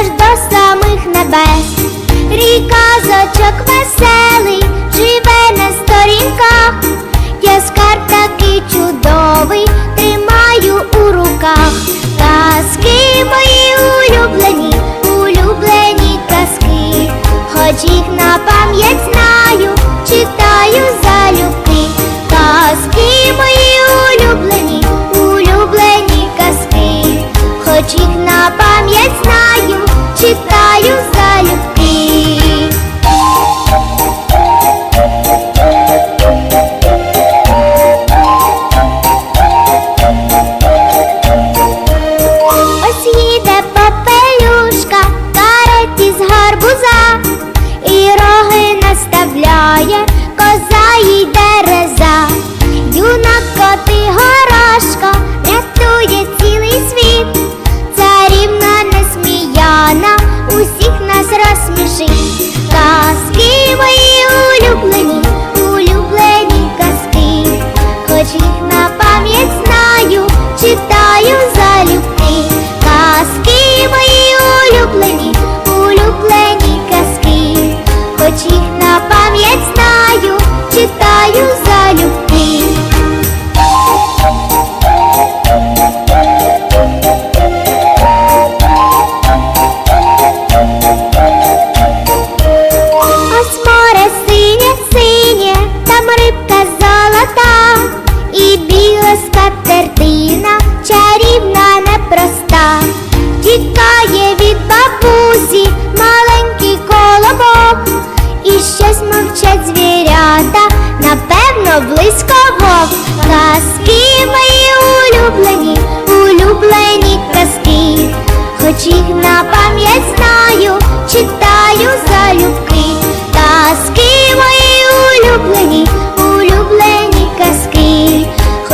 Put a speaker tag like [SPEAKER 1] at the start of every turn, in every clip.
[SPEAKER 1] аж до самих небес. Ріка зочок веселий,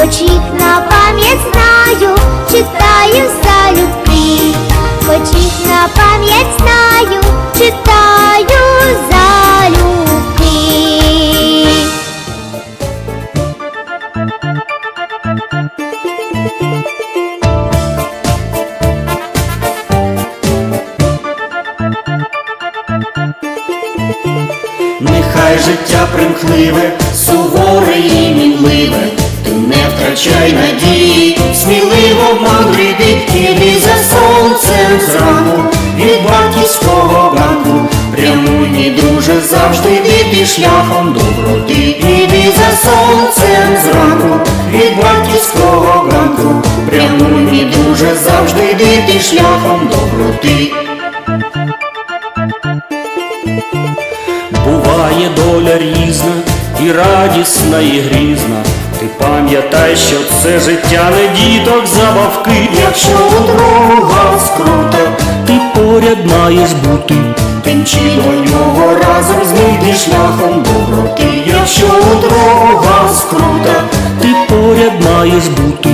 [SPEAKER 1] хоч на пам'ять знаю, читаю залюбки, хоч їх на пам'ять знаю, читаю залюбки.
[SPEAKER 2] Нехай життя примхливе, суворе і мінливе, ти не втрачай надії, сміливо мудрий бітки, іди за сонцем зранку, від батьківського ганку, прямуй, мій друже, завжди йди шляхом доброти, іди за сонцем зранку, від батьківського ганку, прямуй, мій друже, завжди йди шляхом доброти. Буває доля різна, і радісна, і грізна. Ти пам'ятай, що це життя не діток забавки. Якщо у друга скрута, ти поряд маєш бути. Тимчи до нього разом знайди шляхом доброти. Якщо у друга скрута, ти поряд маєш бути.